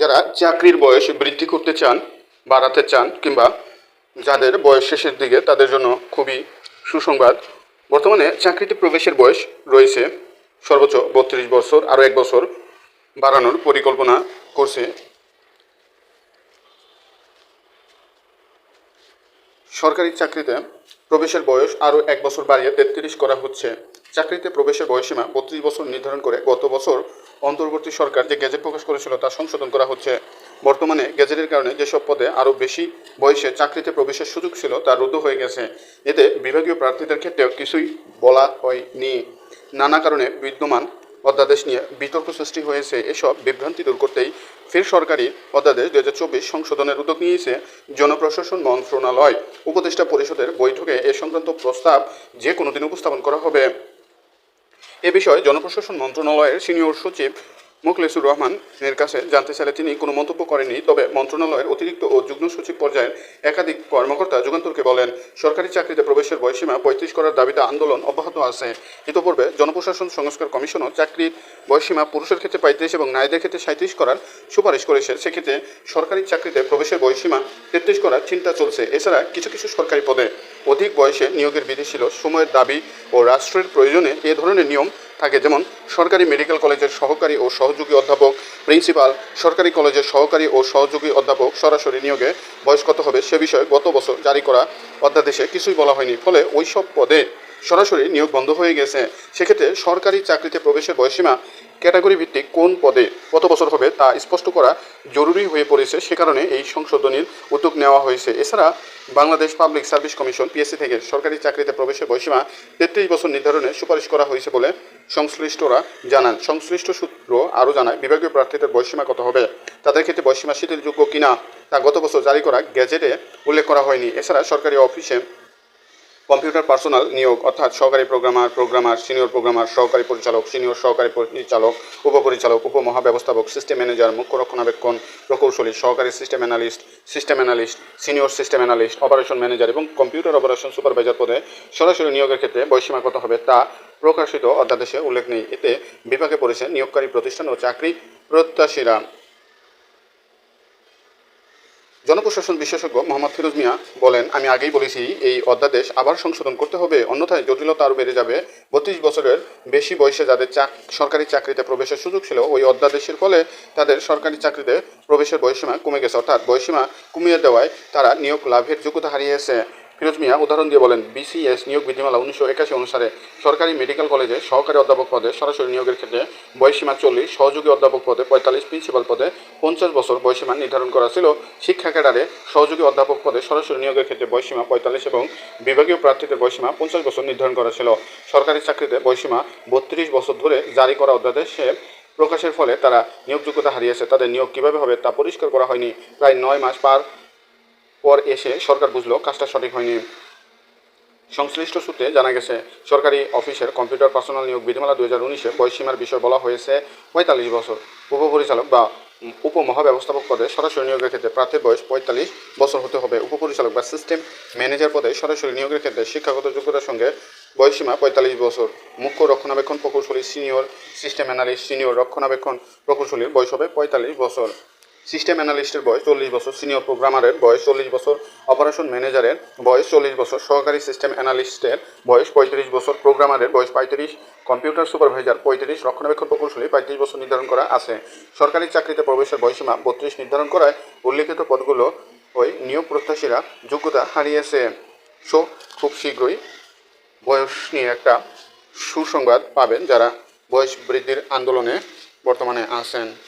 যারা চাকরির বয়স বৃদ্ধি করতে চান, বাড়াতে চান, কিংবা যাদের বয়স শেষের দিকে, তাদের জন্য খুবই সুসংবাদ। বর্তমানে চাকরিতে প্রবেশের বয়স রয়েছে সর্বোচ্চ বত্রিশ বছর, আরও এক বছর বাড়ানোর পরিকল্পনা করছে। সরকারি চাকরিতে প্রবেশের বয়স আরও এক বছর বাড়িয়ে তেত্রিশ করা হচ্ছে। চাকরিতে প্রবেশের বয়সীমা বত্রিশ বছর নির্ধারণ করে গত বছর অন্তর্বর্তী সরকার যে গেজেট প্রকাশ করেছিল তা সংশোধন করা হচ্ছে। বর্তমানে গেজেটের কারণে যেসব পদে আরও বেশি বয়সে চাকরিতে প্রবেশের সুযোগ ছিল তা রদ্দ হয়ে গেছে। এতে বিভাগীয় প্রার্থীদের ক্ষেত্রেও কিছুই বলা হয়নি। নানা কারণে বিদ্যমান অধ্যাদেশ নিয়ে বিতর্ক সৃষ্টি হয়েছে। এসব বিভ্রান্তি দূর করতেই ফের সরকারি অধ্যাদেশ দু হাজার চব্বিশ সংশোধনের উদ্যোগ নিয়েছে জনপ্রশাসন মন্ত্রণালয়। উপদেষ্টা পরিষদের বৈঠকে এ সংক্রান্ত প্রস্তাব যে কোনো দিন উপস্থাপন করা হবে। এ বিষয়ে জনপ্রশাসন মন্ত্রণালয়ের সিনিয়র সচিব মুখলেসুর রহমান এর কাছে জানতে চাইলে তিনি কোনো মন্তব্য করেননি, তবে মন্ত্রণালয়ের অতিরিক্ত ও যুগ্ম সচিব পর্যায়ের একাধিক কর্মকর্তা যুগান্তরকে বলেন, সরকারি চাকরিতে প্রবেশের বয়সীমা পঁয়ত্রিশ করার দাবিতে আন্দোলন অব্যাহত আছে। ইতোপূর্বে জনপ্রশাসন সংস্কার কমিশনও চাকরির বয়সীমা পুরুষের ক্ষেত্রে পঁয়ত্রিশ এবং নারীদের ক্ষেত্রে সাঁত্রিশ করার সুপারিশ করেছে। সেক্ষেত্রে সরকারি চাকরিতে প্রবেশের বয়সীমা তেত্রিশ করার চিন্তা চলছে। এছাড়া কিছু কিছু সরকারি পদে অধিক বয়সে নিয়োগের বিধি ছিল। সময়ের দাবি ও রাষ্ট্রের প্রয়োজনে এ ধরনের নিয়ম থাকে। যেমন সরকারি মেডিকেল কলেজের সহকারী ও সহযোগী অধ্যাপক প্রিন্সিপাল, সরকারি কলেজের সহকারী ও সহযোগী অধ্যাপক সরাসরি নিয়োগে বয়স কত হবে। সে বিষয়ে গত বছর জারি করা অধ্যাদেশে কিছুই বলা হয়নি। ফলে ওই সব পদে সরাসরি নিয়োগ বন্ধ হয়ে গেছে। সেক্ষেত্রে সরকারি চাকরিতে প্রবেশের বয়সীমা ক্যাটাগরি ভিত্তিক কোন পদে কত বছর হবে তা স্পষ্ট করা জরুরি হয়ে পড়েছে। সে কারণে এই সংশোধনীর উদ্যোগ নেওয়া হয়েছে। এছাড়া Bangladesh public service commission, PSC থেকে সরকারি চাকরিতে প্রবেশের বয়সীমা তেত্রিশ বছর নির্ধারণে সুপারিশ করা হয়েছে বলে সংশ্লিষ্টরা জানান। সংশ্লিষ্ট সূত্র আরও জানায়, বিভাগীয় প্রার্থীদের বয়সীমা কত হবে? তাদের ক্ষেত্রে বয়সীমা শিথিলযোগ্য কিনা তা গত বছর জারি করা গেজেটে উল্লেখ করা হয়নি। এছাড়া সরকারি অফিসে কম্পিউটার পার্সোনাল নিয়োগ, অর্থাৎ সহকারী প্রোগ্রামার প্রোগ্রামার, সিনিয়র প্রোগ্রামার, সহকারী পরিচালক, সিনিয়র সহকারী পরিচালক, উপপরিচালক, উপমহাব্যবস্থাপক সিস্টেম ম্যানেজার মুখ্য রক্ষণাবেক্ষণ, প্রকৌশলী, সহকারী system analyst system analyst senior system analyst operation manager এবং কম্পিউটার অপারেশন সুপারভাইজার পদে সরাসরি নিয়োগের ক্ষেত্রে বয়সীমা কত হবে তা প্রকাশিত অধ্যাদেশে উল্লেখ নেই। এতে বিভাগে পড়েছে নিয়োগকারী প্রতিষ্ঠান ও চাকরি প্রত্যাশীরা। জনপ্রশাসন বিশেষজ্ঞ মোহাম্মদ ফিরোজ মিয়া বলেন, আমি আগেই বলেছি, এই অধ্যাদেশ আবার সংশোধন করতে হবে। অন্যথায় জটিলতা আরও বেড়ে যাবে। বত্রিশ বছরের বেশি বয়সে যাদের চাক, সরকারি চাকরিতে প্রবেশের সুযোগ ছিল, ওই অধ্যাদেশের ফলে তাদের সরকারি চাকরিতে প্রবেশের বয়সীমা কমে গেছে। অর্থাৎ বয়সীমা কমিয়ে দেওয়ায় তারা নিয়োগ লাভের যোগ্যতা হারিয়েছে। ফিরোজ মিয়া, উদাহরণ দিয়ে বলেন বিসিএস নিয়োগ বিধিমালা উনিশশো একাশি অনুসারে সরকারি মেডিকেল কলেজে সহকারী অধ্যাপক পদে সরাসরি নিয়োগের ক্ষেত্রে বয়সীমা চল্লিশ, সহযোগী অধ্যাপক পদে পঁয়তাল্লিশ প্রিন্সিপাল পদে পঞ্চাশ বছর বয়সীমা নির্ধারণ করা ছিল। শিক্ষা ক্যাডারে সহযোগী অধ্যাপক পদে সরাসরি নিয়োগের ক্ষেত্রে বয়সীমা পঁয়তাল্লিশ এবং বিভাগীয় প্রার্থীদের বয়সীমা পঞ্চাশ বছর নির্ধারণ করা ছিল। সরকারি চাকরিতে বয়সীমা বত্রিশ বছর ধরে জারি করা অধ্যাদেশে প্রকাশের ফলে তারা নিয়োগযোগ্যতা হারিয়েছে। তাদের নিয়োগ কীভাবে হবে তা পরিষ্কার করা হয়নি। প্রায় নয় মাস পার পর এসে সরকার বুঝলো কাজটা সঠিক হয়নি। সংশ্লিষ্ট সূত্রে জানা গেছে, সরকারি অফিসের কম্পিউটার পার্সোনাল নিয়োগ বিধিমালা দু হাজার উনিশে বয়সীমার বিষয় বলা হয়েছে পঁয়তাল্লিশ বছর। উপপরিচালক বা উপমহাব্যবস্থাপক পদে সরাসরি নিয়োগের ক্ষেত্রে প্রার্থীর বয়স পঁয়তাল্লিশ বছর হতে হবে। উপপরিচালক বা সিস্টেম ম্যানেজার পদে সরাসরি নিয়োগের ক্ষেত্রে শিক্ষাগত যোগ্যতার সঙ্গে বয়সীমা পঁয়তাল্লিশ বছর। মুখ্য রক্ষণাবেক্ষণ প্রকৌশলী সিনিয়র সিস্টেম অ্যানালিস্ট সিনিয়র রক্ষণাবেক্ষণ প্রকৌশলীর বয়স হবে পঁয়তাল্লিশ বছর। সিস্টেম অ্যানালিস্টের বয়স চল্লিশ বছর, সিনিয়র প্রোগ্রামারের বয়স চল্লিশ বছর, অপারেশন ম্যানেজারের বয়স চল্লিশ বছর, সহকারী সিস্টেম অ্যানালিস্টের বয়স পঁয়ত্রিশ বছর, প্রোগ্রামারের বয়স পঁয়ত্রিশ, কম্পিউটার সুপারভাইজার পঁয়ত্রিশ, রক্ষণাবেক্ষণ প্রকৌশলী পঁয়ত্রিশ বছর নির্ধারণ করা আছে। সরকারি চাকরিতে প্রবেশের বয়সীমা বত্রিশ নির্ধারণ করায় উল্লিখিত পদগুলো ওই নিয়োগ প্রত্যাশীরা যোগ্যতা হারিয়েছে। সো, খুব শীঘ্রই বয়স নিয়ে একটা সুসংবাদ পাবেন যারা বয়স বৃদ্ধির আন্দোলনে বর্তমানে আছেন।